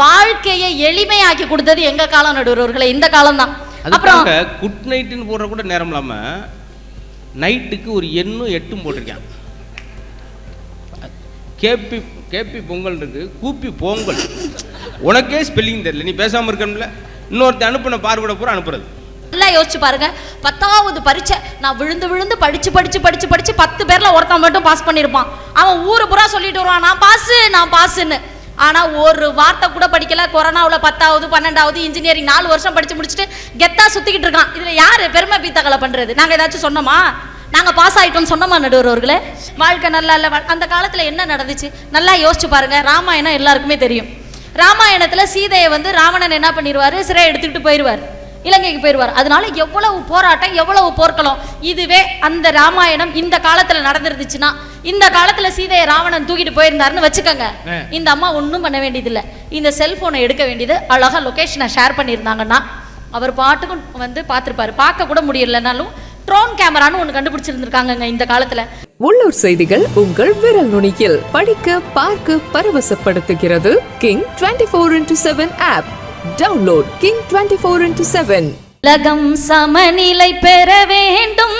வாழ்க்கையை எளிமையாக்கி கொடுத்தது எங்க காலம் நடுவர்களே இந்த காலம் தான் அப்புறம் குட் நைட்டுன்னு போடுற கூட நேரம் இல்லாம நைட்டுக்கு ஒரு எண்ணும் எட்டும் போட்டிருக்கேன் கேபி கேபி பொங்கல் இருக்கு கூப்பி பொங்கல். உனக்கே ஸ்பெல்லிங் தெரியல நீ பேசாம இருக்கணும்ல. இன்னொருத்த அனுப்புன பார்வையிட பூரா அனுப்புறது. நல்லா யோசிச்சு பாருங்க. பத்தாவது பரீட்சை நான் விழுந்து விழுந்து படிச்சு படிச்சு படிச்சு படிச்சு பத்து பேர்ல ஒருத்தன் மட்டும் பாஸ் பண்ணியிருப்பான். அவன் ஊரு புறா சொல்லிட்டு வருவான் நான் பாஸ் நான் பாஸ்ன்னு ஆனால் ஒரு வார்த்தை கூட படிக்கல. கொரோனாவில் பத்தாவது பன்னெண்டாவது இன்ஜினியரிங் நாலு வருஷம் படித்து முடிச்சுட்டு கெத்தா சுற்றிக்கிட்டு இருக்கான். இதில் யார் பெருமை பீத்தகலை பண்ணுறது நாங்கள் ஏதாச்சும் சொன்னோமா? நாங்கள் பாஸ் ஆயிட்டோம் சொன்னோமா நடுவர்களே வாழ்க்கை நல்லா இல்லை. அந்த காலத்தில் என்ன நடந்துச்சு? நல்லா யோசிச்சு பாருங்கள் ராமாயணம் எல்லாருக்குமே தெரியும். ராமாயணத்தில் சீதையை வந்து ராவணன் என்ன பண்ணிடுவார் சிறை எடுத்துக்கிட்டு போயிடுவார் இலங்கைக்கு போயிடுவார். அதனால எவ்வளவு போராட்டம் எவ்வளவு போர்க்களம் இதுவே அந்த ராமாயணம் இந்த காலத்துல நடந்துருந்துச்சுன்னா இந்த காலத்துல சீதையை ராவணன் தூக்கிட்டு போயிருந்தாருன்னு வச்சுக்கோங்க. இந்த அம்மா ஒன்றும் பண்ண வேண்டியதில்லை. இந்த செல்போனை எடுக்க வேண்டியது அழகா லொகேஷனை ஷேர் பண்ணியிருந்தாங்கன்னா அவர் பாட்டுக்கும் வந்து பார்த்துருப்பாரு. பார்க்க கூட முடியலனாலும் ட்ரோன் கேமரான்னு ஒன்று கண்டுபிடிச்சிருந்துருக்காங்கங்க இந்த காலத்துல. உள்ளூர் செய்திகள் உங்கள் விரல் நுனியில் படிக்க பார்க்க பரவசப்படுத்துகிறது King twenty four into seven app download King twenty four into seven உலகம் சமநிலை பெற வேண்டும்.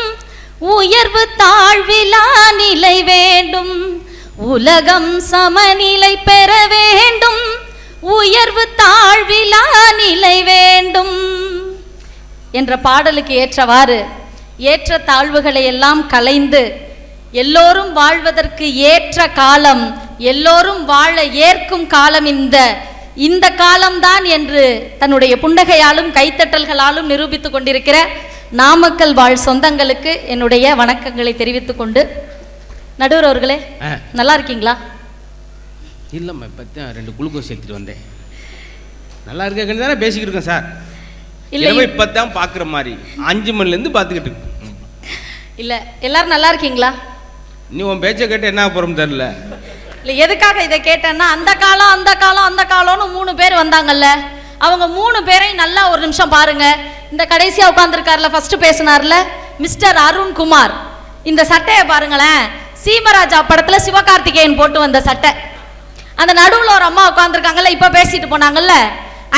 உயர்வு தாழ்விலா நிலை வேண்டும். உலகம் சமநிலை பெற வேண்டும். உயர்வு தாழ்விலா நிலை வேண்டும். என்ற பாடலுக்கு ஏற்றவாறு ஏற்ற தாழ்வுகளை எல்லாம் கலைந்து எல்லோரும் வாழ்வதற்கு ஏற்ற காலம் எல்லோரும் வாழ ஏற்கும் காலம் இந்த இந்த காலம்தான் என்று தன்னுடைய புண்டகையாலும் கைத்தட்டல்களாலும் நிரூபித்துக் கொண்டிருக்கிற நாமக்கல் வாழ் சொந்தங்களுக்கு என்னுடைய வணக்கங்களை தெரிவித்துக் கொண்டு நடுவர் அவர்களே. நல்லா இருக்கீங்களா? இல்லைம்மா இப்போ ரெண்டு குளுக்கோஸ் எடுத்துட்டு வந்தேன். நல்லா இருக்கேன்னு தானே பேசிக்கிட்டு இருக்கேன் சார். இல்லை இப்போ தான் பார்க்குற மாதிரி. அஞ்சு மணிலேருந்து பார்த்துக்கிட்டு இருக்கேன். இல்ல எல்லாரும் நல்லா இருக்கீங்களா? நீ உன் பேச்சை கேட்டு என்ன போகிறோம் தெரில இல்லை எதுக்காக இதை கேட்டேன்னா அந்த காலம் அந்த காலம் அந்த காலம்னு மூணு பேர் வந்தாங்கல்ல. அவங்க மூணு பேரையும் நல்லா ஒரு நிமிஷம் பாருங்க. இந்த கடைசியா உட்காந்துருக்காருல ஃபர்ஸ்ட் பேசினார்ல மிஸ்டர் அருண் குமார். இந்த சட்டையை பாருங்களேன். சீமராஜா படத்துல சிவகார்த்திகேயன் போட்டு வந்த சட்டை. அந்த நடுவுல ஒரு அம்மா உட்காந்துருக்காங்கல்ல இப்ப பேசிட்டு போனாங்கல்ல.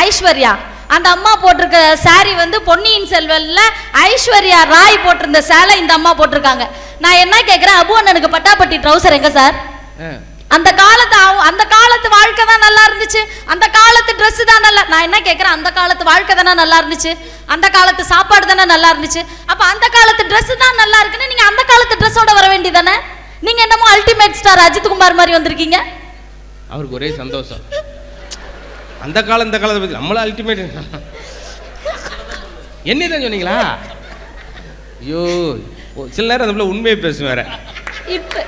ஐஸ்வர்யா. அந்த அம்மா போட்டிருக்க சாரி வந்து பொன்னியின் செல்வன்ல ஐஸ்வர்யா ராய் போட்டிருந்த சேலை இந்த அம்மா போட்டிருக்காங்க. நான் என்ன கேக்குறேன்? அபு அண்ணனுக்கு பட்டாப்பட்டி ட்ரௌசர் எங்க சார்? அந்த காலத்து அந்த காலத்து வாழ்க்கை தான் நல்லா இருந்துச்சு. அந்த காலத்து Dress தான் நல்லா நான் என்ன கேட்குறேன் அந்த காலத்து வாழ்க்கை தானே நல்லா இருந்துச்சு. அந்த காலத்து சாப்பாடு தானே நல்லா இருந்துச்சு. அப்ப அந்த காலத்து Dress தான் நல்லா இருக்குன்னு நீங்க அந்த காலத்து ட்ரெஸ்ஸோட வர வேண்டியதானே நீங்க என்னமோ அல்டிமேட் ஸ்டார் அஜித் குமார் மாதிரி வந்திருக்கீங்க. அவருக்கு ஒரே சந்தோஷம். அந்த காலம் இந்த காலத்தை பற்றி நம்மள அல்டிமேட் என்ன தான் சொன்னீங்களா? ஐயோ சில நேரம் அந்த உண்மையை பேசும் வேற. இப்ப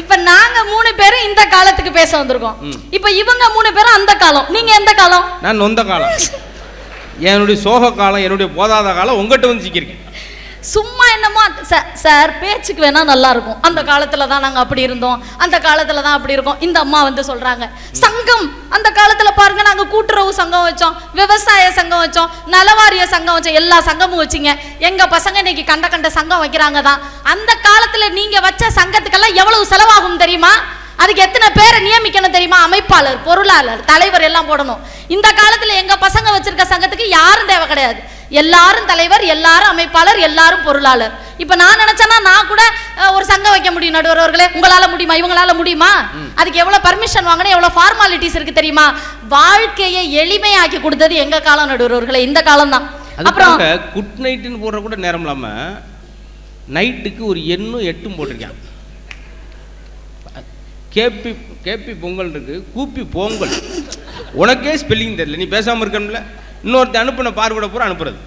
இப்ப நாங்க மூணு பேரும் இந்த காலத்துக்கு பேச வந்திருக்கோம். இப்ப இவங்க மூணு பேரும் அந்த காலம். நீங்க எந்த காலம்? நான் நொந்த காலம். என்னுடைய சோக காலம் என்னுடைய போதாத காலம் உங்ககிட்ட வந்து சிக்கியிருக்கேன். சும்மா என்னமோ அந்த- சார் பேச்சுக்கு வேணால் நல்லா இருக்கும் அந்த காலத்தில் தான் நாங்கள் அப்படி இருந்தோம். அந்த காலத்தில் தான் அப்படி இருக்கோம். இந்த அம்மா வந்து சொல்கிறாங்க சங்கம் அந்த காலத்தில் பாருங்க நாங்கள் கூட்டுறவு சங்கம் வச்சோம் விவசாய சங்கம் வச்சோம் நலவாரிய சங்கம் வச்சோம் எல்லா சங்கமும் வச்சிங்க. எங்கள் பசங்க இன்னைக்கு கண்ட கண்ட சங்கம் வைக்கிறாங்க தான். அந்த காலத்தில் நீங்கள் வச்ச சங்கத்துக்கெல்லாம் எவ்வளவு செலவாகும் தெரியுமா? அதுக்கு எத்தனை பேரை நியமிக்கணும் தெரியுமா? அமைப்பாளர் பொருளாளர் தலைவர் எல்லாம் போடணும். இந்த காலத்தில் எங்கள் பசங்க வச்சிருக்க சங்கத்துக்கு யாரும் தேவை கிடையாது. எல்லாரும் தலைவர் எல்லாரும் அமைப்பாளர் எல்லாரும் பொருளாளர். இப்ப நான் நினைச்சேன்னா நான் கூட ஒரு சங்கம் வைக்க முடியும் நடுவர்களே உங்களால முடியுமா? இவங்களால முடியுமா? அதுக்கு எவ்வளவு பர்மிஷன் வாங்கணும் எவ்வளவு ஃபார்மாலிட்டிஸ் இருக்கு தெரியுமா? வாழ்க்கையை எளிமையாக்கி கொடுத்தது எங்க காலம் நடுவர்களே இந்த காலம் தான். அப்புறம் குட் நைட்டுன்னு போடுற கூட நேரம் இல்லாம நைட்டுக்கு ஒரு எண்ணும் எட்டும் போட்டிருக்கேன் கேபி கேபி பொங்கல் இருக்கு கூப்பி பொங்கல். உனக்கே ஸ்பெல்லிங் தெரியல. நீ பேசாம இருக்கணும்ல. இன்னொருத்த அனுப்பின பார்வையிட பூரா அனுப்புறது.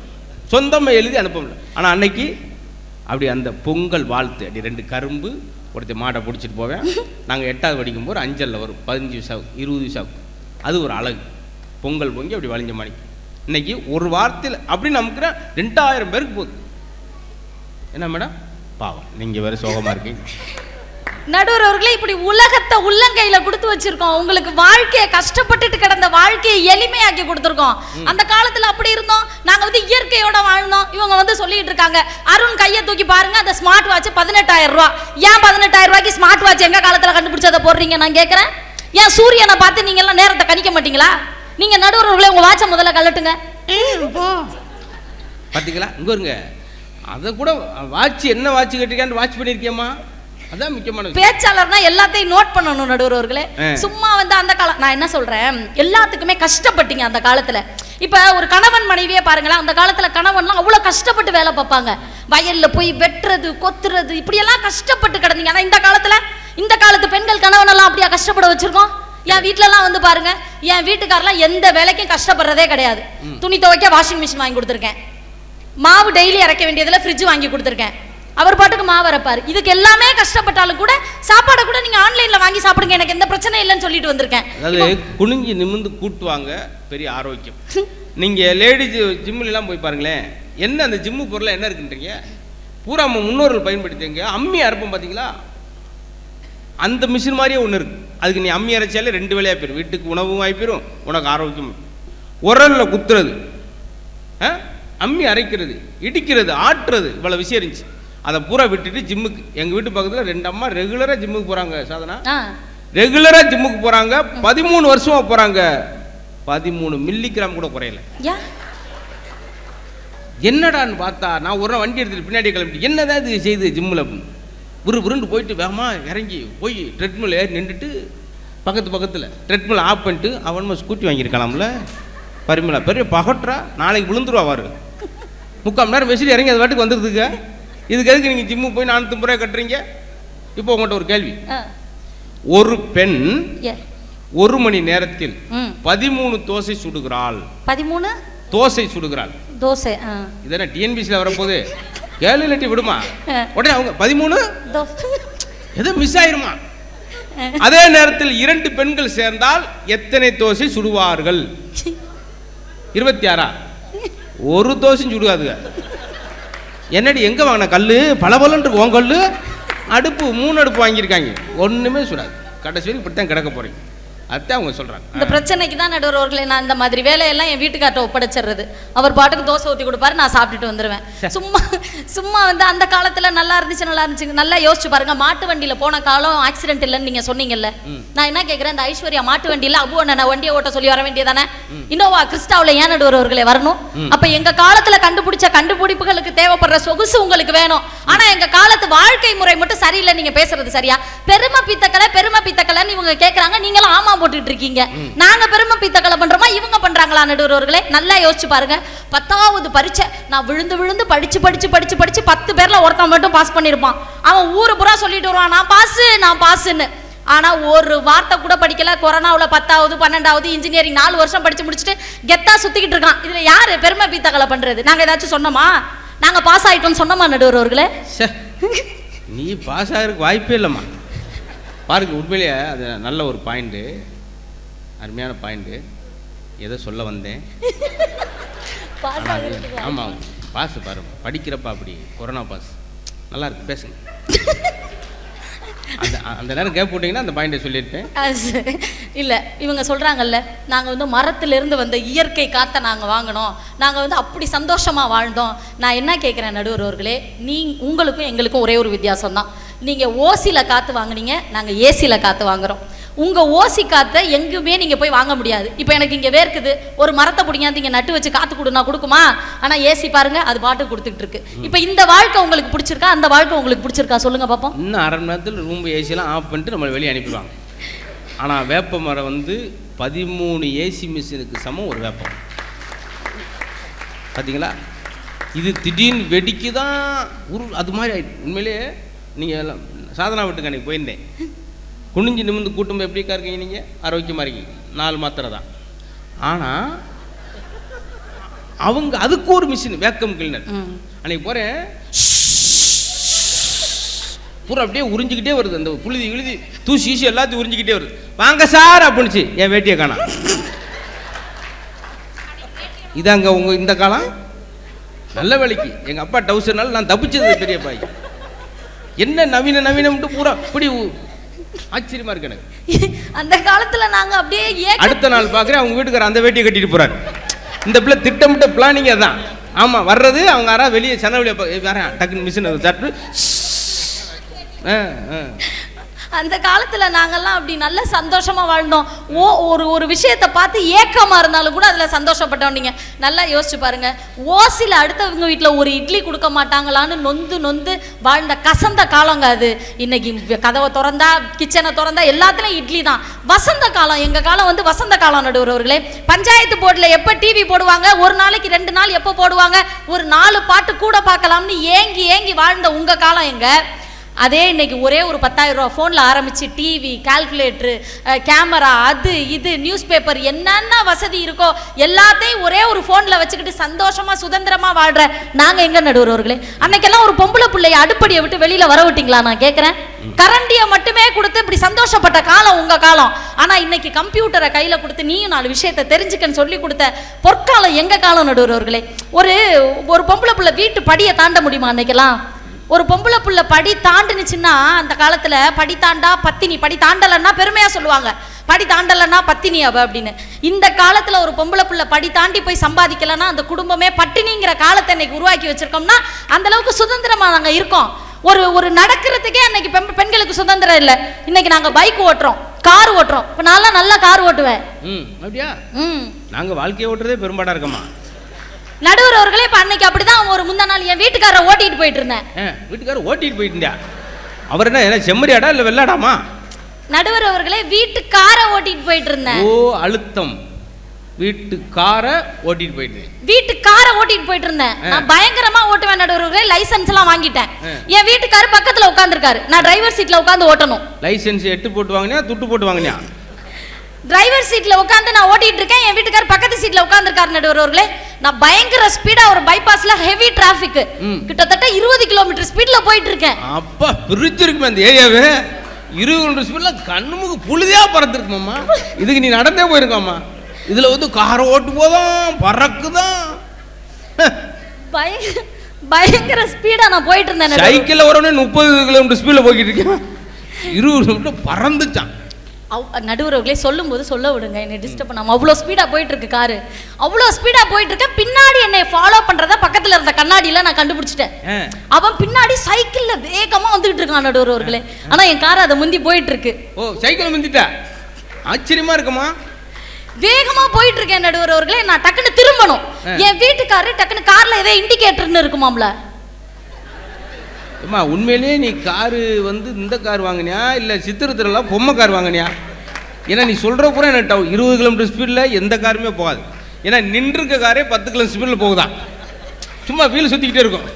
சொந்தமாக எழுதி அனுப்ப முடியல ஆனால் அன்னைக்கு அப்படி அந்த பொங்கல் வாழ்த்து அப்படி ரெண்டு கரும்பு ஒருத்த மாடை பிடிச்சிட்டு போவேன். நாங்கள் எட்டாவது படிக்கும்போது அஞ்சலில் வரும். பதினஞ்சு விசாவு இருபது விசாவுக்கு அது ஒரு அழகு. பொங்கல் பொங்கி அப்படி வளைஞ்ச மணி இன்னைக்கு ஒரு வாரத்தில் அப்படி நமக்கு ரெண்டாயிரம் பேருக்கு போகுது. என்ன மேடம்? பாவம். நீங்கள் வேற சோகமாக இருக்கீங்க. நடுவர் அவர்களே இப்படி உலகத்தை உள்ளங்கையில கொடுத்து வச்சிருக்கோம். உங்களுக்கு வாழ்க்கையை கஷ்டப்பட்டுட்டு கிடந்த வாழ்க்கையை எளிமையாக்கி கொடுத்துருக்கோம். அந்த காலத்துல அப்படி இருந்தோம். நாங்க வந்து இயற்கையோட வாழ்ந்தோம். இவங்க வந்து சொல்லிட்டு இருக்காங்க அருண் கையை தூக்கி பாருங்க அந்த ஸ்மார்ட் வாட்ச் பதினெட்டாயிரம் ரூபாய் ஏன் பதினெட்டாயிரம் ரூபாய்க்கு ஸ்மார்ட் வாட்ச் எங்க காலத்துல கண்டுபிடிச்சதை போடுறீங்க நான் கேக்குறேன்? ஏன் சூரியனை பார்த்து நீங்க எல்லாம் நேரத்தை கணிக்க மாட்டீங்களா? நீங்க நடுவர்களே உங்க வாட்சை முதல்ல கழட்டுங்க. பார்த்தீங்களா இங்கே வருங்க அதை கூட வாட்ச் என்ன வாட்ச் கட்டிருக்கான்னு வாட்ச் பண்ணியிருக்கியம்மா அதான் முக்கியமான பேச்சாளர்னா எல்லாத்தையும் நோட் பண்ணணும் நடுவர்களே. சும்மா வந்து அந்த காலம் நான் என்ன சொல்றேன்? எல்லாத்துக்குமே கஷ்டப்பட்டீங்க அந்த காலத்துல. இப்ப ஒரு கணவன் மனைவியே பாருங்களேன் அந்த காலத்துல கணவன்லாம் அவ்வளவு கஷ்டப்பட்டு வேலை பார்ப்பாங்க. வயல்ல போய் வெட்டுறது கொத்துறது இப்படி எல்லாம் கஷ்டப்பட்டு கிடந்தீங்க. ஆனா இந்த காலத்துல இந்த காலத்து பெண்கள் கணவன் எல்லாம் அப்படியா கஷ்டப்பட வச்சிருக்கோம்? என் வீட்ல எல்லாம் வந்து பாருங்க என் வீட்டுக்காரெல்லாம் எந்த வேலைக்கும் கஷ்டப்படுறதே கிடையாது. துணி துவைக்க வாஷிங் மிஷின் வாங்கி கொடுத்துருக்கேன். மாவு டெய்லி இறக்க வேண்டியதுல ஃப்ரிட்ஜ் வாங்கி கொடுத்துருக்கேன். அவர் பாட்டுக்கு மாவு அரைப்பாரு. இதுக்கு எல்லாமே கஷ்டப்பட்டாலும் கூட சாப்பாடை கூட நீங்க ஆன்லைன்ல வாங்கி சாப்பிடுங்க. எனக்கு எந்த பிரச்சனையும் இல்லைன்னு சொல்லிட்டு வந்திருக்கேன். அதாவது குனிஞ்சு நிமிந்து கூட்டுவாங்க பெரிய ஆரோக்கியம். நீங்கள் லேடிஸ் ஜிம்முலாம் போய் பாருங்களேன். என்ன அந்த ஜிம்மு பொருள் என்ன இருக்குன்றீங்க? பூரா நம்ம முன்னோர்கள் பயன்படுத்திங்க அம்மி அரைப்போம் பார்த்தீங்களா அந்த மிஷின் மாதிரியே ஒன்று இருக்கு. அதுக்கு நீ அம்மி அரைச்சாலே ரெண்டு வேலையாக போயிடும் வீட்டுக்கு உணவும் ஆகி போயிடும் உனக்கு ஆரோக்கியம் உரலில் குத்துறது? அம்மி அரைக்கிறது இடிக்கிறது ஆட்டுறது. இவ்வளோ விஷயம் இருந்துச்சு. அதை பூரா விட்டுட்டு ஜிம்முக்கு எங்கள் வீட்டு பக்கத்தில் ரெண்டு அம்மா ரெகுலராக ஜிம்முக்கு போகிறாங்க சாதனா. ஆ, ரெகுலரா ஜிம்முக்கு போறாங்க பதிமூணு வருஷமா போறாங்க. பதிமூணு மில்லி கிராம் கூட குறையல? என்னடான்னு பார்த்தா நான் ஒரு வண்டி எடுத்துட்டு பின்னாடி கிளம்பிட்டு என்னதான் இது செய்யுது ஜிம்மில் விரு விருண்டு போயிட்டு வேகமா இறங்கி போய் ட்ரெட்மில் ஏறி நின்றுட்டு பக்கத்து பக்கத்தில் ட்ரெட்மில் ஆஃப் பண்ணிட்டு அவன் ஸ்கூட்டி வாங்கியிருக்கலாம்ல. பரிமளா. பெரிய பகட்றா நாளைக்கு விழுந்துருவா வாரு முக்கால் மணி நேரம் மெசேஜ் இறங்கி அது வாட்டுக்கு வந்துருதுங்க. இதுக்கு எதுக்கு நீங்கள் ஜிம்முக்கு போய் நானூற்றம்பது ரூபாய் கட்டுறீங்க? இப்போ உங்கள்கிட்ட ஒரு கேள்வி. ஒரு பெண் ஒரு மணி நேரத்தில். பதிமூணு தோசை சுடுகிறாள். பதிமூணு? தோசை சுடுகிறாள். தோசை இதென்ன டிஎன்பிசியில் வரப்போது ஏழு இல்லாட்டி விடுமா. உடனே அவங்க பதிமூணு? தோசை எதோ மிஸ் ஆயிருமா? அதே நேரத்தில் இரண்டு பெண்கள் சேர்ந்தால் எத்தனை தோசை சுடுவார்கள்? இருபத்தி ஆறா? ஒரு தோசையும் சுடுகாதுங்க. என்னடி எங்கே வாங்கின கல் பல இருக்கு உன் கல் அடுப்பு மூணு அடுப்பு வாங்கியிருக்காங்க. ஒன்றுமே சுடாது. கடைசி வரைக்கும் இப்படித்தான் கிடக்க போகிறீங்க அதுதான் அவங்க சொல்றாங்க. இந்த பிரச்சனைக்கு தான் நடுவர்களே நான் இந்த மாதிரி வேலையெல்லாம் என் வீட்டுக்கார்ட்ட ஒப்படைச்சிடுறது. அவர் பாட்டுக்கு தோசை ஊற்றி கொடுப்பாரு நான் சாப்பிட்டுட்டு வந்துடுவேன் சும்மா சும்மா வந்து அந்த காலத்துல நல்லா இருந்துச்சு நல்லா இருந்துச்சு நல்லா யோசிச்சு பாருங்க மாட்டு வண்டியில போன காலம் ஆக்சிடென்ட் இல்லைன்னு நீங்க சொன்னீங்கல்ல. நான் என்ன கேட்குறேன் இந்த ஐஸ்வர்யா மாட்டு வண்டியில அபு அண்ணனை வண்டியை ஓட்ட சொல்லி வர வேண்டியதானே? இன்னோவா கிறிஸ்டாவில் ஏன் நடுவர்களே வரணும்? அப்ப எங்க காலத்துல கண்டுபிடிச்ச கண்டுபிடிப்புகளுக்கு தேவைப்படுற சொகுசு உங்களுக்கு வேணும். ஆனா எங்க காலத்து வாழ்க்கை முறை மட்டும் சரியில்லை நீங்க பேசுறது சரியா? பெருமை பித்தக்கலை பெருமை பித்தக்கலைன்னு இவங்க கேக்குறாங்க நீங்களும் ஆமா போட்டுட்டு இருக்கீங்க. நாங்க பெருமை பித்தக்கலை பண்றோமா? இவங்க பண்றாங்களா நடுவர்களே நல்லா யோசிச்சு பாருங்க. பத்தாவது பரீட்சை நான் விழுந்து விழுந்து படிச்சு படிச்சு படிச்சு படிச்சு பத்து பேர்ல ஒருத்தன் மட்டும் பாஸ் பண்ணிருப்பான். அவன் ஊரு புறா சொல்லிட்டு வருவான் நான் பாஸ் நான் பாஸ்ன்னு ஆனா ஒரு வார்த்தை கூட படிக்கல. கொரோனாவில் பத்தாவது பன்னெண்டாவது இன்ஜினியரிங் நாலு வருஷம் படிச்சு முடிச்சுட்டு கெத்தா சுத்திக்கிட்டு இருக்கான். இதுல யாரு பெருமை பீத்தகலை பண்றது? நாங்க ஏதாச்சும் சொன்னோமா? நாங்க பாஸ் ஆயிட்டோம்னு சொன்னோமா நடுவர்களே நீ பாஸ் ஆகிறதுக்கு வாய்ப்பே இல்லைம்மா. பாருங்க உண்மையிலேயே அது நல்ல ஒரு பாயிண்ட்டு அருமையான பாயிண்ட்டு ஏதோ சொல்ல வந்தேன்? ஆமாம் பாஸ் பாரு படிக்கிறப்ப அப்படி கொரோனா பாஸ் நல்லா இருக்கு பேசுங்க. அந்த அந்த நேரம் கேப் போட்டிங்கன்னா அந்த பாயிண்ட்டை சொல்லியிருப்பேன். இல்ல இவங்க சொல்றாங்கல்ல நாங்க வந்து மரத்துல இருந்து வந்த இயற்கை காத்தை நாங்க வாங்கினோம். நாங்க வந்து அப்படி சந்தோஷமா வாழ்ந்தோம். நான் என்ன கேட்கிறேன் நடுவர் அவர்களே நீ உங்களுக்கும் எங்களுக்கும் ஒரே ஒரு வித்தியாசம் தான் நீங்க ஓசில காத்து வாங்குனீங்க நாங்க ஏசில காத்து வாங்குறோம். உங்க ஓசி காத்தை எங்குமே நீங்க போய் வாங்க முடியாது. இப்போ எனக்கு இங்க வேர்க்குது. ஒரு மரத்தை பிடிங்காந்து இங்க நட்டு வச்சு காத்து கொடுனா கொடுக்குமா? ஆனா ஏசி பாருங்க அது பாட்டு கொடுத்துட்டு இருக்கு. இப்போ இந்த வாழ்க்கை உங்களுக்கு பிடிச்சிருக்கா? அந்த வாழ்க்கை உங்களுக்கு பிடிச்சிருக்கா? சொல்லுங்க பாப்போம். இன்னும் அரை மணி நேரத்தில் ரூம் ஏசியெல்லாம் ஆஃப் பண்ணிட்டு நம்மளை வெளியே அனுப்பிடுவாங்க. ஆனால் வேப்ப மரம் வந்து பதிமூணு ஏசி மிஷினுக்கு சமம் ஒரு வேப்பம். பார்த்தீங்களா இது திடீர்னு வெடிக்கு தான் உரு அது மாதிரி ஆயிடுச்சு உண்மையிலேயே நீங்கள் சாதனா வீட்டுக்கு அன்றைக்கி போயிருந்தேன். குனிஞ்சு நிமிந்து கூட்டம் எப்படிக்கா இருக்கீங்க நீங்கள் ஆரோக்கியமாக இருக்கீங்க. நாலு மாத்திரை தான். ஆனால் அவங்க அதுக்கு ஒரு மிஷின் வேக்கம் கிளீனர் ம். அன்னைக்கு போகிறேன் பூரா அப்படியே உறிஞ்சிக்கிட்டே வருது. அந்த புழுதி இழுதி தூசி ஈசி எல்லாத்தையும் உறிஞ்சிக்கிட்டே வருது. வாங்க சார் அப்படின்னுச்சு. என் வேட்டியை காணோம் இதாங்க உங்க இந்த காலம்? நல்ல வேலைக்கு. எங்க அப்பா டவுசர்னால நான் தப்பிச்சது பெரிய பாய் என்ன நவீன நவீனம்ட்டு பூரா இப்படி ஆச்சரியமா இருக்கு எனக்கு. அந்த காலத்துல நாங்க அப்படியே அடுத்த நாள் பார்க்குறேன் அவங்க வீட்டுக்கார அந்த வேட்டியை கட்டிட்டு போறாரு. இந்த பிள்ளை திட்டமிட்ட பிளானிங் அதான். ஆமா வர்றது அவங்க யாரா வெளியே சன வெளியே வரேன் டக்குன்னு மிஷின் தட்டு ஆ, ஆ. அந்த காலத்தில் நாங்கள்லாம் அப்படி நல்ல சந்தோஷமாக வாழ்ந்தோம். ஓ ஒரு ஒரு விஷயத்தை பார்த்து ஏக்கமாக இருந்தாலும் கூட அதில் சந்தோஷப்பட்டோம் நீங்கள் நல்லா யோசிச்சு பாருங்கள் ஓசியில் அடுத்தவங்க வீட்டில் ஒரு இட்லி கொடுக்க மாட்டாங்களான்னு நொந்து நொந்து வாழ்ந்த கசந்த காலங்க அது. இன்னைக்கு கதவை திறந்தா கிச்சனை திறந்தா எல்லாத்துலேயும் இட்லி தான். வசந்த காலம் எங்கள் காலம் வந்து வசந்த காலம் நடுவர்களே பஞ்சாயத்து போர்டில் எப்போ டிவி போடுவாங்க? ஒரு நாளைக்கு ரெண்டு நாள் எப்போ போடுவாங்க? ஒரு நாலு பாட்டு கூட பார்க்கலாம்னு ஏங்கி ஏங்கி வாழ்ந்த உங்கள் காலம் எங்கள் அதே இன்னைக்கு ஒரே ஒரு பத்தாயிரம் ரூபா ஃபோனில் ஆரம்பிச்சு டிவி கால்குலேட்ரு கேமரா அது இது நியூஸ் பேப்பர் என்னென்ன வசதி இருக்கோ எல்லாத்தையும் ஒரே ஒரு ஃபோனில் வச்சுக்கிட்டு சந்தோஷமாக சுதந்திரமாக வாழ்ற நாங்கள் எங்கே நடுவர்களே அன்னைக்கெல்லாம் ஒரு பொம்பளை பிள்ளைய அடுப்படியை விட்டு வெளியில் வர விட்டீங்களா நான் கேட்குறேன் கரண்டியை மட்டுமே கொடுத்து இப்படி சந்தோஷப்பட்ட காலம் உங்கள் காலம். ஆனால் இன்னைக்கு கம்ப்யூட்டரை கையில் கொடுத்து நீயும் நாலு விஷயத்தை தெரிஞ்சுக்கன்னு சொல்லி கொடுத்த பொற்காலம் எங்கள் காலம் நடுவர்களே ஒரு ஒரு பொம்பளை பிள்ளை வீட்டு படியை தாண்ட முடியுமா அன்னைக்கெல்லாம்? ஒரு பொம்பளை புள்ள படி தாண்டுனுச்சுன்னா அந்த காலத்துல படி தாண்டா பத்தினி படி தாண்டலன்னா பெருமையா சொல்லுவாங்க. படி தாண்டலன்னா பத்தினி அவ அப்படின்னு. இந்த காலத்துல ஒரு பொம்பளை புள்ள படி தாண்டி போய் சம்பாதிக்கலன்னா அந்த குடும்பமே பட்டினிங்கிற காலத்தை இன்னைக்கு உருவாக்கி வச்சிருக்கோம்னா அந்த அளவுக்கு சுதந்திரமா நாங்க இருக்கோம். ஒரு ஒரு நடக்கிறதுக்கே அன்னைக்கு பெண் பெண்களுக்கு சுதந்திரம் இல்லை. இன்னைக்கு நாங்க பைக் ஓட்டுறோம் கார் ஓட்டுறோம். இப்போ நான்லாம் நல்லா கார் ஓட்டுவேன். ம் அப்படியா? ம். நாங்கள் வாழ்க்கையை ஓட்டுறதே பெரும்பாடாக இருக்கம்மா நடுவர் அவர்களே இப்போ அன்னைக்கு அப்படிதான் ஒரு முந்தா நாள் என் வீட்டுக்காரரை ஓட்டிட்டு போயிட்டு இருந்தேன். வீட்டுக்காரர் ஓட்டிட்டு போயிட்டுண்டியா அவர் என்ன என்ன செம்மறியாடா இல்லை வெள்ளாடாமா? நடுவர் அவர்களே வீட்டு காரை ஓட்டிட்டு போயிட்டு இருந்தேன். ஓ அழுத்தம். வீட்டு காரை ஓட்டிட்டு போயிட்டு. வீட்டு காரை ஓட்டிட்டு போயிட்டு இருந்தேன். நான் பயங்கரமா ஓட்டுவேன் நடுவர்களே லைசென்ஸ் எல்லாம் வாங்கிட்டேன். என் வீட்டுக்காரு பக்கத்துல உட்காந்துருக்காரு நான் டிரைவர் சீட்ல உட்காந்து ஓட்டணும். லைசென்ஸ் எட்டு போட்டு வாங்கினியா துட்டு போட்டு வாங்கினியா? டிரைவர் சீட்ல உட்காந்து நான் ஓட்டிட்டு இருக்கேன். என் வீட்டுக்காரர் பக்கத்து சீட்ல உட்காந்துருக்காரு நடுவர்களே நான் பயங்கர ஸ்பீடா ஒரு பைபாஸ்ல ஹெவி டிராபிக். கிட்டத்தட்ட இருபது கிலோமீட்டர் ஸ்பீட்ல போயிட்டு இருக்கேன். அப்பா பிரிச்சிருக்குமே அந்த ஏரியாவே. இருபது ஸ்பீடில் கண்ணுமுக்கு புழுதியா பறந்துருக்குமாம்மா இதுக்கு நீ நடந்தே போயிருக்காம்மா இதில் வந்து காரை ஓட்டு போதும் பறக்குதான். பயங்கர பயங்கர ஸ்பீடா நான் போயிட்டு இருந்தேன். சைக்கிளில் வரவனே முப்பது கிலோமீட்டர் ஸ்பீடில் போய்கிட்டு இருக்கேன். இருபது கிலோமீட்டர் பறந்துச்சான் அவ்- நடுவர்களே சொல்லும்போது சொல்ல விடுங்க. என்னை டிஸ்டர்ப் பண்ணாம. அவ்வளோ ஸ்பீடா போயிட்டு இருக்கு காரு. அவ்வளோ ஸ்பீடா போயிட்டு இருக்கேன் பின்னாடி என்னை ஃபாலோ பண்றத பக்கத்துல இருந்த கண்ணாடியில நான் கண்டுபிடிச்சிட்டேன். அவன் பின்னாடி சைக்கிள்ல வேகமா வந்துகிட்டு இருக்கான் நடுவர்களே ஆனா என் கார் அதை முந்தி போயிட்டு இருக்கு ஓ சைக்கிள் முந்திட்ட? ஆச்சரியமா இருக்குமா? வேகமா போயிட்டு இருக்கேன் நடுவர்களே நான் டக்குன்னு திரும்பணும். என் வீட்டுக்காரு டக்குன்னு கார்ல ஏதோ இண்டிகேட்டர்னு இருக்குமாம்ல. அம்மா உண்மையிலேயே நீ காரு வந்து இந்த கார் வாங்கினியா? இல்லை சித்திரத்துலலாம் பொம்மை கார் வாங்கினியா? ஏன்னா நீ சொல்கிற பூரா எனக்கு டவு இருபது கிலோமீட்டர் ஸ்பீடில் எந்த காருமே போகாது. ஏன்னா நின்றுருக்க காரே பத்து கிலோமீட்டர் ஸ்பீடில் போகுதான் சும்மா வீல் சுற்றிக்கிட்டே இருக்கும்.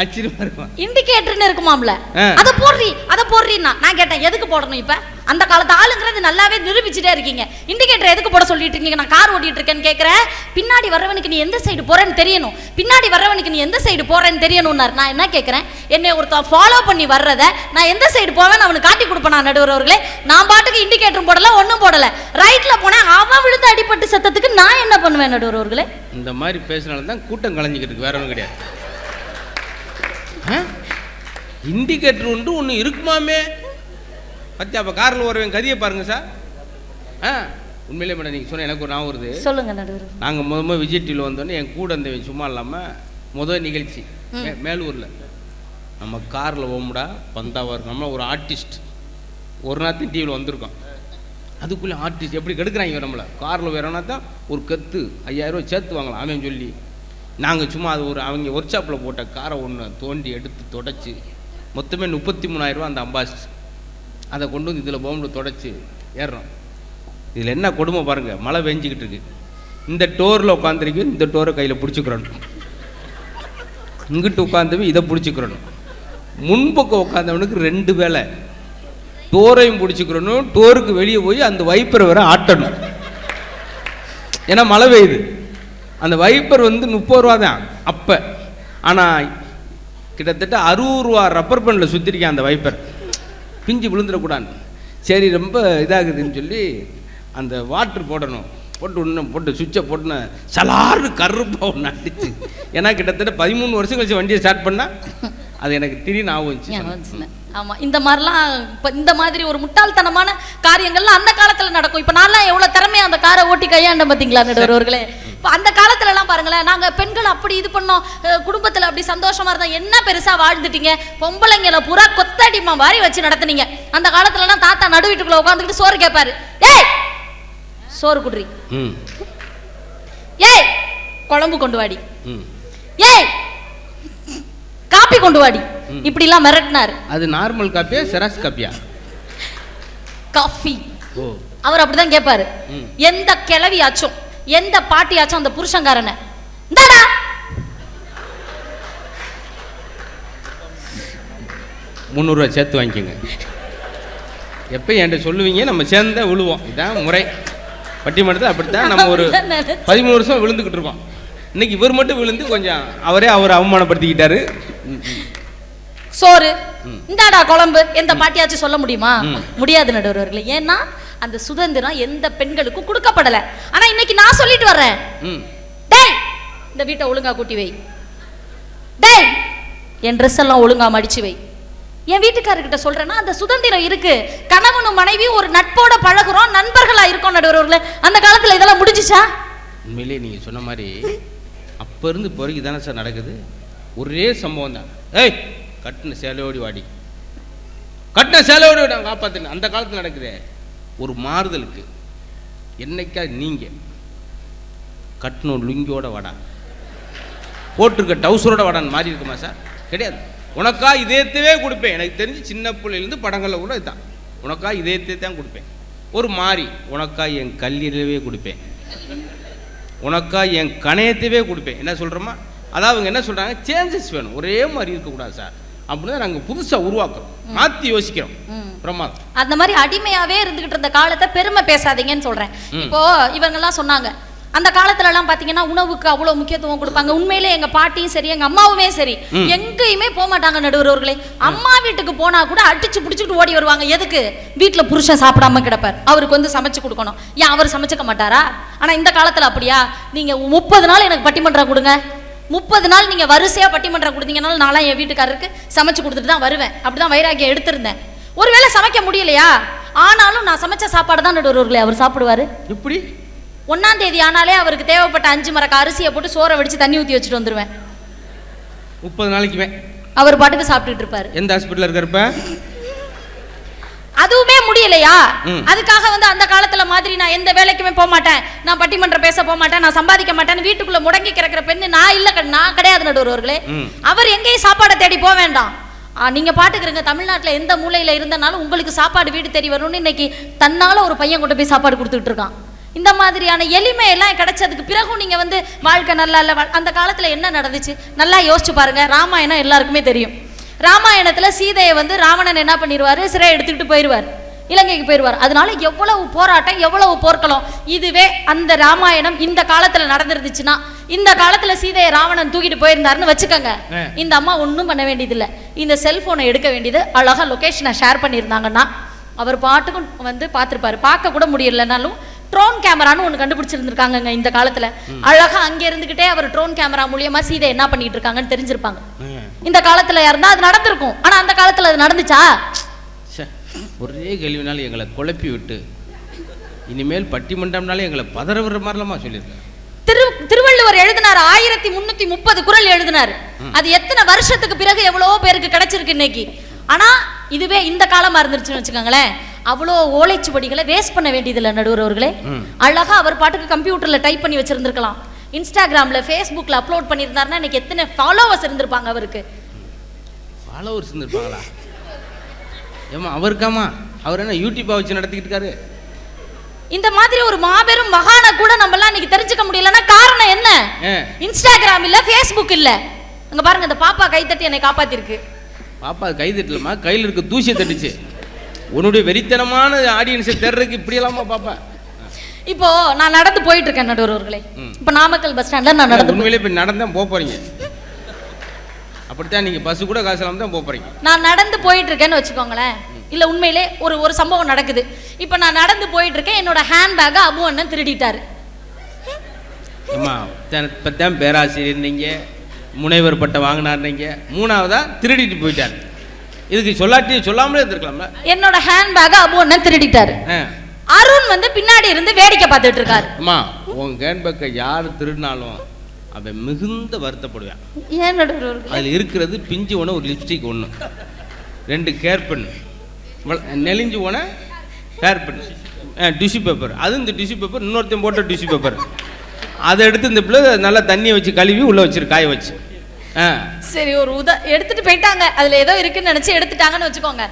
ஆச்சரியமா இருக்கும்? இண்டிகேட்டர்னு இருக்குமாம்ல. அத போடுறி அத போடுறீன்னா நான் கேட்டேன் எதுக்கு போடணும் இப்ப? அந்த காலத்து ஆளுங்கிறது நல்லாவே நிரூபிச்சுட்டே இருக்கீங்க. இண்டிகேட்டர் எதுக்கு போட சொல்லிட்டு இருக்கீங்க? நான் கார் ஓட்டிட்டு இருக்கேன்னு கேக்குறேன். பின்னாடி வர்றவனுக்கு நீ எந்த சைடு போறேன்னு தெரியணும். பின்னாடி வர்றவனுக்கு நீ எந்த சைடு போறேன்னு தெரியணும்னாரு. நான் என்ன கேக்குறேன்? என்னை ஒருத்தன் ஃபாலோ பண்ணி வர்றத நான் எந்த சைடு போவேன்னு அவனுக்கு காட்டி கொடுப்பேன் நான் நடுவர்களே நான் பாட்டுக்கு இண்டிகேட்டரும் போடல ஒண்ணும் போடல. ரைட்ல போனேன் அவன் விழுந்து அடிபட்டு சத்தத்துக்கு நான் என்ன பண்ணுவேன் நடுவர்களே இந்த மாதிரி பேசினால தான் கூட்டம் கலைஞ்சிக்கிட்டு இருக்கு வேற ஒன்றும் கிடையாது. இண்டிகேட்டர் உண்டு ஒன்று இருக்குமாமே? பத்தி அப்போ காரில் வரவன் கதியை பாருங்க சார் ஆ? உண்மையிலே மேடம் நீங்கள் சொன்ன எனக்கு ஒரு ஞாபகம் வருது. சொல்லுங்க நடுவர். நாங்கள் முத முத விஜய் டிவியில் வந்தோடனே என் கூட இருந்தவன் சும்மா இல்லாமல் முதல் நிகழ்ச்சி. மேலூரில். நம்ம காரில் ஓமுடா பந்தாவா இருக்கும். நம்ம ஒரு ஆர்டிஸ்ட் ஒரு நாத்தையும் டிவியில் வந்திருக்கோம். அதுக்குள்ளே ஆர்டிஸ்ட் எப்படி கெடுக்குறாங்க நம்மளை? காரில் வேறனா தான் ஒரு கத்து ஐயாயிரம் ரூபாய் சேர்த்து வாங்கலாம் அவன் சொல்லி. நாங்கள் சும்மா அது ஒரு அவங்க ஒர்க் ஷாப்பில் போட்ட காரை ஒன்று தோண்டி எடுத்து தொடச்சி மொத்தமே முப்பத்தி மூணாயிரரூவா அந்த அம்பாஸ். அதை கொண்டு வந்து இதில் போம்பில் தொடச்சி ஏறுறோம். இதில் என்ன கொடுமை பாருங்கள் மழை பெஞ்சிக்கிட்டு இருக்கு. இந்த டோரில் உட்காந்துருக்கு இந்த டோரை கையில் பிடிச்சிக்கிறணும் இங்கிட்டு உட்காந்தவன் இதை பிடிச்சிக்கிறணும் முன்பக்கம் உட்காந்தவனுக்கு ரெண்டு வேலை. டோரையும் பிடிச்சிக்கிறணும் டோருக்கு வெளியே போய் அந்த வைப்பரை வர ஆட்டணும். ஏன்னா மழை பெய்யுது. அந்த வைப்பர் வந்து முப்பது ரூபா தான் அப்போ. ஆனால் கிட்டத்தட்ட அறுபது ரூபா ரப்பர் பேண்டில் சுற்றிருக்கேன் அந்த வைப்பர் பிஞ்சு விழுந்துடக்கூடாது. சரி ரொம்ப இதாகுதுன்னு சொல்லி அந்த வாட்ரு போடணும். போட்டு ஒன்று போட்டு சுவிட்சை போட்டுன்னு சலார்னு கருப்பாக ஒன்று அடிச்சு. ஏன்னா கிட்டத்தட்ட பதிமூணு வருஷம் கழிச்சு வண்டியை ஸ்டார்ட் பண்ணால் அது எனக்கு திடீர்னு ஆகும் ஞாபகம் வந்துச்சு வந்துச்சுண்ணே. ஆமா இந்த மாதிரிலாம் இப்ப இந்த மாதிரி ஒரு முட்டாள்தனமான காரியங்கள்லாம் அந்த காலத்துல நடக்கும். இப்ப நான்லாம் எவ்வளவு திறமையா அந்த காரை ஓட்டி கையாண்ட பாத்தீங்களா நடுவர்களே இப்ப அந்த காலத்துல எல்லாம் பாருங்களேன் நாங்க பெண்கள் அப்படி இது பண்ணோம். குடும்பத்துல அப்படி சந்தோஷமா இருந்தோம். என்ன பெருசா வாழ்ந்துட்டீங்க? பொம்பளைங்களை பூரா கொத்தடிமா மாதிரி வச்சு நடத்துனீங்க. அந்த காலத்துலலாம் தாத்தா நடு வீட்டுக்குள்ள உட்காந்துக்கிட்டு சோறு கேட்பாரு ஏய்! சோறு குடுறி. ம். ஏய்! குழம்பு கொண்டு வாடி. ம். ஏய்! காப்பி கொண்டு வாடி. இப்படி எல்லாம் மிரட்டினாரு. அது நார்மல் காப்பியா செராக்ஸ் காப்பியா? காஃபி. அவர் அப்படிதான் கேட்பாரு. எந்த கிளவியாச்சும் எந்த பாட்டியாச்சும் அந்த புருஷங்காரனை இந்தாடா. முந்நூறுரூவா சேர்த்து வாங்கிக்கோங்க. எப்போ என்கிட்ட சொல்லுவீங்க நம்ம சேர்ந்தா விழுவோம். இதான் முறை. பட்டிமன்றத்தில் அப்படித்தான் நம்ம ஒரு. பதிமூணு வருஷம் விழுந்துக்கிட்டு இருக்கோம். இன்னைக்கு இவர் மட்டும் விழுந்து கொஞ்சம் அவரே அவர் அவமானப்படுத்திக்கிட்டாரு. சோறு. இந்தாடா குழம்பு. எந்த பாட்டியாச்சும் சொல்ல முடியுமா. முடியாது நடுவர்களே ஏன்னா அந்த சுதந்திரம் எந்த பெண்களுக்கும் கொடுக்கப்படல. ஆனா இன்னைக்கு நான் சொல்லிட்டு வர்றேன். டேய் இந்த வீட்டை ஒழுங்கா கூட்டி வை. டேய் என் ட்ரெஸ் எல்லாம் ஒழுங்கா மடிச்சு வை. என் வீட்டுக்காரர்கிட்ட சொல்றேன்னா அந்த சுதந்திரம் இருக்கு. கணவனும் மனைவியும் ஒரு நட்போட பழகுறோம் நண்பர்களா இருக்கோம் நடுவர்களே அந்த காலத்துல இதெல்லாம் முடிஞ்சுச்சா? உண்மையிலே நீங்கள் சொன்ன மாதிரி அப்போ இருந்து வரைக்கும் தானே சார் நடக்குது? ஒரே சம்பவம் தான் ஏய் கட்டின சேலையோடி வாடி. கட்டின சேலையோடி வாடி நான் காப்பாற்றினேன் அந்த காலத்தில் நடக்குதே. ஒரு மாறுதலுக்கு. என்னைக்கா நீங்கள் கட்டணும் லுங்கியோட வாடா. போட்டிருக்க டவுசரோட வாடான்னு மாறி இருக்குமா சார்? கிடையாது. உனக்கா இதயத்தவே கொடுப்பேன். எனக்கு தெரிஞ்சு சின்ன பிள்ளையிலேருந்து படங்களில் கூட இதுதான் உனக்கா இதயத்தை தான் கொடுப்பேன். ஒரு மாறி உனக்கா என் கல்லீரலவே கொடுப்பேன். உனக்கா என் கணையத்தவே கொடுப்பேன். என்ன சொல்கிறோமா அதாவது அவங்க என்ன சொல்கிறாங்க சேஞ்சஸ் வேணும். ஒரே மாதிரி இருக்கக்கூடாது சார். அப்படின்னு நாங்கள் புதுசாக உருவாக்குறோம். மாற்றி யோசிக்கிறோம். பிரமாதம். அந்த மாதிரி அடிமையாவே இருந்துகிட்டு இருந்த காலத்தை பெருமை பேசாதீங்கன்னு சொல்றேன். இப்போ இவங்கெல்லாம் சொன்னாங்க. அந்த காலத்துல எல்லாம் பாத்தீங்கன்னா உணவுக்கு அவ்வளவு முக்கியத்துவம் கொடுப்பாங்க. உண்மையிலே எங்க பாட்டியும் சரி எங்க அம்மாவுமே சரி. எங்கேயுமே போக மாட்டாங்க நடுவர்களே அம்மா வீட்டுக்கு போனா கூட அடிச்சு புடிச்சுட்டு ஓடி வருவாங்க. எதுக்கு? வீட்டுல புருஷன் சாப்பிடாம கிடப்பார். அவருக்கு வந்து சமைச்சு கொடுக்கணும். ஏன் அவர் சமைச்சுக்க மாட்டாரா? ஆனா இந்த காலத்துல அப்படியா? நீங்க முப்பது நாள் எனக்கு பட்டிமன்றம் கொடுங்க. முப்பது நாள் நீங்க வரிசையா பட்டிமன்றம் கொடுத்தீங்கனாலும் நான்லாம் என் வீட்டுக்காரருக்கு சமைச்சு கொடுத்துட்டு தான் வருவேன். அப்படிதான் வைராகியம் எடுத்திருந்தேன். ஒருவேளை சமைக்க முடியலையா? ஆனாலும் நான் சமைச்ச சாப்பாடு தான் நடுவர்களே அவர் சாப்பிடுவாரு. இப்படி ஒன்னாம் தேதி ஆனாலே அவருக்கு தேவைப்பட்ட அஞ்சு மரக்க அரிசியை போட்டு சோறை வடிச்சு தண்ணி ஊற்றி வச்சுட்டு வந்துருவேன். முப்பது நாளைக்குமே. அவர் பாட்டுக்கு சாப்பிட்டுட்டு இருப்பாரு. எந்த ஹாஸ்பிட்டலில் இருக்கிறப்ப அதுவுமே முடியலையா. அதுக்காக வந்து அந்த காலத்துல மாதிரி நான் எந்த வேலைக்குமே போக மாட்டேன். நான் பட்டிமன்றம் பேச போக மாட்டேன். நான் சம்பாதிக்க மாட்டேன்னு வீட்டுக்குள்ள முடங்கி கிடக்கிற பெண்ணு நான் இல்ல நான் கிடையாது நடுவர்களே. அவர் எங்கேயும் சாப்பாடை தேடி போக வேண்டாம். நீங்க பாட்டுக்கிறீங்க தமிழ்நாட்டுல எந்த மூலையில இருந்தனாலும் உங்களுக்கு சாப்பாடு வீடு தேடி வரும்னு இன்னைக்கு தன்னால ஒரு பையன் கொண்டு போய் சாப்பாடு கொடுத்துட்டு இருக்கான். இந்த மாதிரியான எளிமை எல்லாம் கிடைச்சதுக்கு பிறகும் நீங்க வந்து வாழ்க்கை நல்லா இல்ல அந்த காலத்துல என்ன நடந்துச்சு? நல்லா யோசிச்சு பாருங்க. ராமாயணம் எல்லாருக்குமே தெரியும். ராமாயணத்துல சீதையை வந்து ராவணன் என்ன பண்ணிடுவாரு சிறை எடுத்துக்கிட்டு போயிடுவார் இலங்கைக்கு போயிடுவார் அதனால எவ்வளவு போராட்டம் எவ்வளவு போர்க்களம்? இதுவே அந்த ராமாயணம் இந்த காலத்துல நடந்துருந்துச்சுன்னா இந்த காலத்துல சீதையை ராவணன் தூக்கிட்டு போயிருந்தாருன்னு வச்சுக்கோங்க. இந்த அம்மா ஒன்றும் பண்ண வேண்டியதில்லை. இந்த செல்போனை எடுக்க வேண்டியது அழகா லொகேஷனை ஷேர் பண்ணியிருந்தாங்கன்னா அவர் பாட்டுக்கும் வந்து பார்த்துருப்பாரு. பார்க்க கூட முடியலனாலும் ட்ரோன் கேமரான்னு ஒன்று கண்டுபிடிச்சிருந்திருக்காங்கங்க இந்த காலத்துல. அழகா அங்கே இருந்துகிட்டே அவர் ட்ரோன் கேமரா மூலியமா சீதை என்ன பண்ணிட்டு இருக்காங்கன்னு தெரிஞ்சிருப்பாங்க. இந்த காலத்துல இருந்தா அது நடந்திருக்கும். ஆனா அந்த காலத்துல அது நடந்துச்சா? ச்சே, ஒரே கேள்வினால எங்களை குழப்பி விட்டு இனிமேல் பட்டிமன்றம்னாலே எங்களை பதற விடுற மாதிரிலாமா சொல்லியிருக்கேன் திரு திருவள்ளுவர் எழுதினார் ஆயிரத்தி முன்னூத்தி முப்பது குறள் எழுதினார். அது எத்தனை வருஷத்துக்கு பிறகு எவ்வளவோ பேருக்கு கிடைச்சிருக்கு இன்னைக்கு? ஆனா இதுவே இந்த காலமா இருந்துருச்சுன்னு வச்சுக்கோங்களேன். அவ்வளோ ஓலைச்சுவடிகளை வேஸ்ட் பண்ண வேண்டியதில்லை நடுவர் அவர்களே. ம். அழகா அவர் பாட்டுக்கு கம்ப்யூட்டர்ல டைப் பண்ணி வச்சிருந்திருக்கலாம். இன்ஸ்டாகிராம்ல ஃபேஸ்புக்ல அப்லோட் பண்ணியிருந்தாருன்னா இன்னைக்கு எத்தனை ஃபாலோவர்ஸ் இருந்திருப்பாங்க அவருக்கு? ஃபாலோவர்ஸ் இருந்திருப்பாங்களா? ஏமா அவருக்காமா அவர் என்ன யூடியூப்பா வச்சு நடத்திக்கிட்டு இருக்காரு? இந்த மாதிரி ஒரு மாபெரும் மகானை கூட நம்மலாம் இன்னைக்கு தெரிஞ்சுக்க முடியலன்னா காரணம் என்ன? இன்ஸ்டாகிராம் இல்ல ஃபேஸ்புக் இல்ல. அங்க பாருங்க இந்த பாப்பா கைத்தட்டி என்னை காப்பாத்திருக்கு. பாப்பா கை தட்டலமா கையில் இருக்க தூசியை தட்டுச்சு. உன்னுடைய வெறித்தனமான ஆடியன்ஸை தேடுறதுக்கு இப்படியெல்லாமா பாப்பா. இப்போ நான் நடந்து போயிட்டு இருக்கேன் நடுவர்களே. இப்போ நாமக்கல் பஸ் ஸ்டாண்ட்ல நான் நடந்து உண்மையிலே இப்போ நடந்தான் போக போறீங்க. அப்படித்தான் நீங்க பஸ் கூட காசு இல்லாம தான் போக போறீங்க. நான் நடந்து போயிட்டு இருக்கேன்னு வச்சுக்கோங்களேன் இல்ல உண்மையிலே ஒரு ஒரு சம்பவம் நடக்குது. இப்போ நான் நடந்து போயிட்டு இருக்கேன் என்னோட ஹேண்ட் பேக்கை அபு அண்ணன் திருடிட்டாரு. அம்மா இப்போ தான் பேராசிரியர் நீங்க முனைவர் பட்டம் வாங்கினார் நீங்க. மூணாவதா திருடிட்டு போயிட்டார். இதுக்கு சொல்லாட்டி சொல்லாமலே இருந்திருக்கலாம்ல. என்னோட ஹேண்ட் பேக்கை அபு அண்ணன் திருடிட்டாரு. அருண் வந்து பின்னாடி இருந்து வேடிக்கை பார்த்துட்டு இருக்காரு. அம்மா உன் கேன்பேக்கை யார் திருடினாலும் அவன் மிகுந்த வருத்தப்படுவான் ஏன் நடுவர்களே அதில் இருக்கிறது பிஞ்சு ஒன்று ஒரு லிப்ஸ்டிக் ஒன்று ரெண்டு கேர் பென் வள- நெளிஞ்சு போன ஹேர் பின் டிஷ்யூ பேப்பர் அது இந்த டிஷ்யூ பேப்பர் இன்னொருத்தன் போட்ட டிஷ்யூ பேப்பர் அதை எடுத்து இந்த பிள்ளை நல்லா தண்ணியை வச்சு கழுவி உள்ளே வச்சிரு காய வச்சு. சரி ஒரு உத எடுத்துட்டு போயிட்டாங்க. அதுல ஏதோ இருக்குன்னு நினைச்சு எடுத்துட்டாங்கன்னு வச்சுக்கோங்க.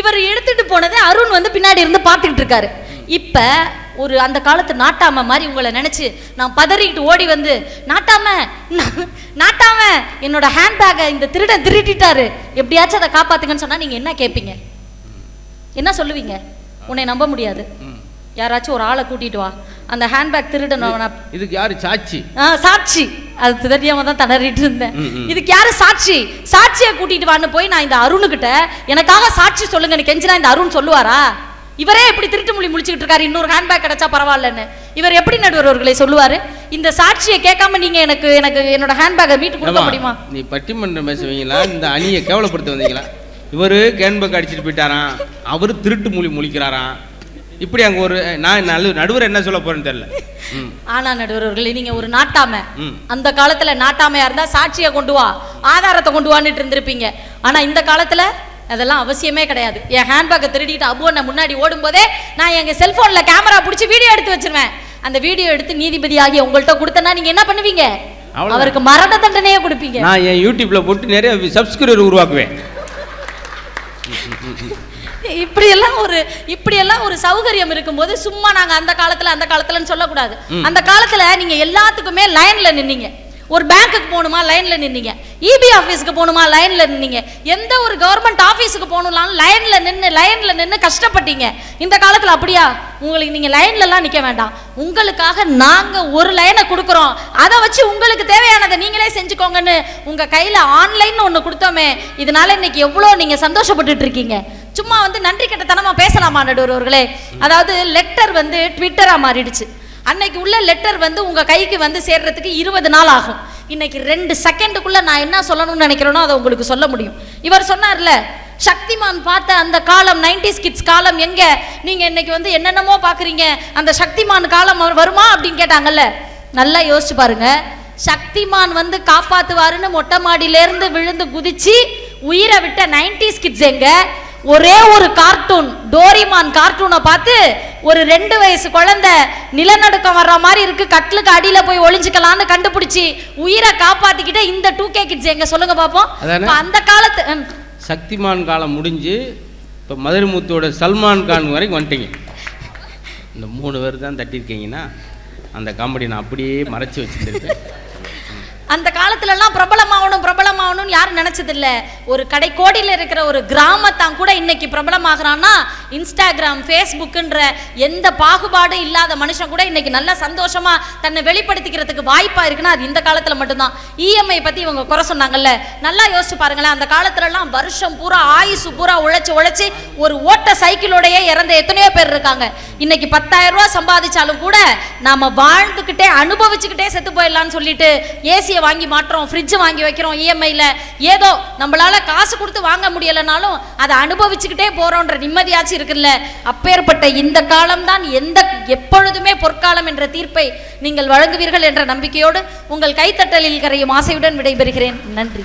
இவர் எடுத்துட்டு போனதை அருண் வந்து பின்னாடி இருந்து பார்த்துக்கிட்டு இருக்காரு. இப்ப ஒரு அந்த காலத்து நாட்டாம மாதிரி உங்களை நினைச்சு நான் பதறிக்கிட்டு ஓடி வந்து நாட்டாம நாட்டாம என்னோட ஹேண்ட்பேக்கை இந்த திருடன் திருடிட்டாரு. எப்படியாச்சும் அதை காப்பாத்துங்கன்னு சொன்னா நீங்க என்ன கேட்பீங்க என்ன சொல்லுவீங்க? உன்னை நம்ப முடியாது. யாராச்சும் ஒரு ஆளை கூட்டிட்டு வா. அந்த ஹேண்ட்பேக் திருடன இதுக்கு யாரு? சாட்சி. ஆ சாட்சி. அது தெரியாம தான் தடறிட்டு இருந்தேன். இதுக்கு யாரு சாட்சி? சாட்சியை கூட்டிட்டு வான்னு போய் நான் இந்த அருணுகிட்ட எனக்காக சாட்சி சொல்லுங்கன்னு கெஞ்சினா இந்த அருண் சொல்லுவாரா? இவரே எப்படி திருட்டு மொழி முழிச்சுக்கிட்டு இருக்காரு இன்னொரு ஹேண்ட்பேக் கிடைச்சா பரவாயில்லன்னு. இவர் எப்படி நடுவர் அவர்களை சொல்லுவாரு? இந்த சாட்சியை கேட்காம நீங்க எனக்கு எனக்கு என்னோட ஹேண்ட்பேக்கை மீட்டு கொடுக்க முடியுமா? நீ பட்டிமன்றம் பேசுவீங்களா? இந்த அணியை கேவலப்படுத்த வந்தீங்களா? இவரு கேன்பக் அடிச்சிட்டு போயிட்டாராம். அவரு திருட்டு மொழி முழிக்கிறாராம். இப்படி அங்க ஒரு நான் நல்ல நடுவர் என்ன சொல்ல போறேன்னு தெரியல. ஆனா நடுவர் அவர்களே நீங்க ஒரு நாட்டாம. அந்த காலத்துல நாட்டாமையா இருந்தா சாட்சியை கொண்டு வா ஆதாரத்தை கொண்டு வான்னுட்டு இருந்திருப்பீங்க. ஆனா இந்த காலத்துல அதெல்லாம் அவசியமே கிடையாது. என் ஹேண்ட்பேக்கை திருடிட்டு அபுவனை முன்னாடி ஓடும்போதே நான் எங்க செல்போன்ல கேமரா பிடிச்சி வீடியோ எடுத்து வச்சிருவேன். அந்த வீடியோ எடுத்து நீதிபதி ஆகிய உங்கள்கிட்ட கொடுத்தனா நீங்க என்ன பண்ணுவீங்க. அவருக்கு மரண தண்டனையே கொடுப்பீங்க. நான் என் யூடியூப்ல போட்டு நிறைய சப்ஸ்கிரைபர் உருவாக்குவேன். இப்படியெல்லாம் ஒரு இப்படியெல்லாம் ஒரு சௌகரியம் இருக்கும்போது சும்மா நாங்க அந்த காலத்துல அந்த காலத்துலன்னு சொல்லக்கூடாது. அந்த காலத்துல நீங்க எல்லாத்துக்குமே லைன்ல நின்னீங்க. ஒரு பேங்க்குக்கு போகணுமா லைன்ல நின்னீங்க. இபி ஆஃபீஸுக்கு போகணுமா லைன்ல நின்னீங்க. எந்த ஒரு கவர்மெண்ட் ஆஃபீஸுக்கு போகணும்னாலும் லைன்ல நின்று லைன்ல நின்று கஷ்டப்பட்டீங்க. இந்த காலத்துல அப்படியா? உங்களுக்கு நீங்க லைன்ல எல்லாம் நிக்க வேண்டாம். உங்களுக்காக நாங்க ஒரு லைனை கொடுக்குறோம். அதை வச்சு உங்களுக்கு தேவையானதை நீங்களே செஞ்சுக்கோங்கன்னு உங்க கையில ஆன்லைன் ஒண்ணு கொடுத்தோமே. இதனால இன்னைக்கு எவ்வளோ நீங்க சந்தோஷப்பட்டுட்டு இருக்கீங்க. சும்மா வந்து நன்றி கெட்டத்தனமா பேசலாமா நடுவர் அதாவது லெட்டர் வந்து ட்விட்டராக மாறிடுச்சு. அன்னைக்கு உள்ள லெட்டர் வந்து உங்கள் கைக்கு வந்து சேர்றதுக்கு இருபது நாள் ஆகும். இன்னைக்கு ரெண்டு செகண்டுக்குள்ள நான் என்ன சொல்லணும்னு நினைக்கிறேனோ அதை உங்களுக்கு சொல்ல முடியும். இவர் சொன்னார்ல சக்திமான் பார்த்த அந்த காலம் 90s கிட்ஸ் காலம் எங்க? நீங்க இன்னைக்கு வந்து என்னென்னமோ பாக்குறீங்க அந்த சக்திமான் காலம் வருமா? அப்படின்னு கேட்டாங்கல்ல. நல்லா யோசிச்சு பாருங்க. சக்திமான் வந்து காப்பாத்துவாருன்னு மொட்டை மாடியிலேருந்து விழுந்து குதிச்சு உயிரை விட்ட 90s கிட்ஸ் எங்க? ஒரே ஒரு கார்ட்டூன் டோரிமான் கார்ட்டூனை பார்த்து ஒரு ரெண்டு வயசு குழந்தை நிலநடுக்கம் வர்ற மாதிரி இருக்கு கட்டிலுக்கு அடியில போய் ஒளிஞ்சுக்கலாம்னு கண்டுபிடிச்சி உயிரை காப்பாத்திக்கிட்டு இந்த டூ கே கிட்ஸ் எங்க சொல்லுங்க? இப்ப அந்த காலத்து. சக்திமான் காலம் முடிஞ்சு இப்போ மதுரைமுத்தோட சல்மான் கான் வரைக்கும் வந்துட்டீங்க இந்த மூணு பேர் தான் தட்டியிருக்கீங்கன்னா அந்த காமெடி நான் அப்படியே மறைச்சு வச்சுருந்துருப்பேன் அந்த காலத்துலலாம் பிரபலமாகணும் பிரபலமாகணும்னு யாரும் நினச்சதில்ல. ஒரு கடைக்கோடியில் இருக்கிற ஒரு கிராமத்தான் கூட இன்னைக்கு பிரபலமாகறான்னா இன்ஸ்டாகிராம் ஃபேஸ்புக்குன்ற எந்த பாகுபாடும் இல்லாத மனுஷன் கூட இன்னைக்கு நல்லா சந்தோஷமாக தன்னை வெளிப்படுத்திக்கிறதுக்கு வாய்ப்பாக இருக்குன்னா அது இந்த காலத்தில் மட்டும்தான். இஎம்ஐ பற்றி இவங்க குறை சொன்னாங்கல்ல. நல்லா யோசிச்சு பாருங்களேன் அந்த காலத்துலலாம் வருஷம் பூரா ஆயுசு பூரா உழைச்சி உழைச்சி ஒரு ஓட்ட சைக்கிளோடையே இறந்த எத்தனையோ பேர் இருக்காங்க. இன்னைக்கு பத்தாயிரம் ரூபா சம்பாதிச்சாலும் கூட நாம் வாழ்ந்துக்கிட்டே அனுபவிச்சுக்கிட்டே செத்து போயிடலான்னு சொல்லிட்டு ஏசியை வாங்கி மாட்டுறோம் ஃப்ரிட்ஜ் வாங்கி வைக்கிறோம் இஎம்ஐயில் ஏதோ நம்மளால காசு கொடுத்து வாங்க முடியலைனாலும் அதை அனுபவிச்சுக்கிட்டே போகிறோன்ற நிம்மதியாச்சும் இருக்குல்ல. அப்பேற்பட்ட இந்த காலம்தான் எந்த எப்பொழுதுமே பொற்காலம் என்ற தீர்ப்பை நீங்கள் வழங்குவீர்கள் என்ற நம்பிக்கையோடு உங்கள் கைத்தட்டலில் கரையும் ஆசையுடன் விடைபெறுகிறேன். நன்றி.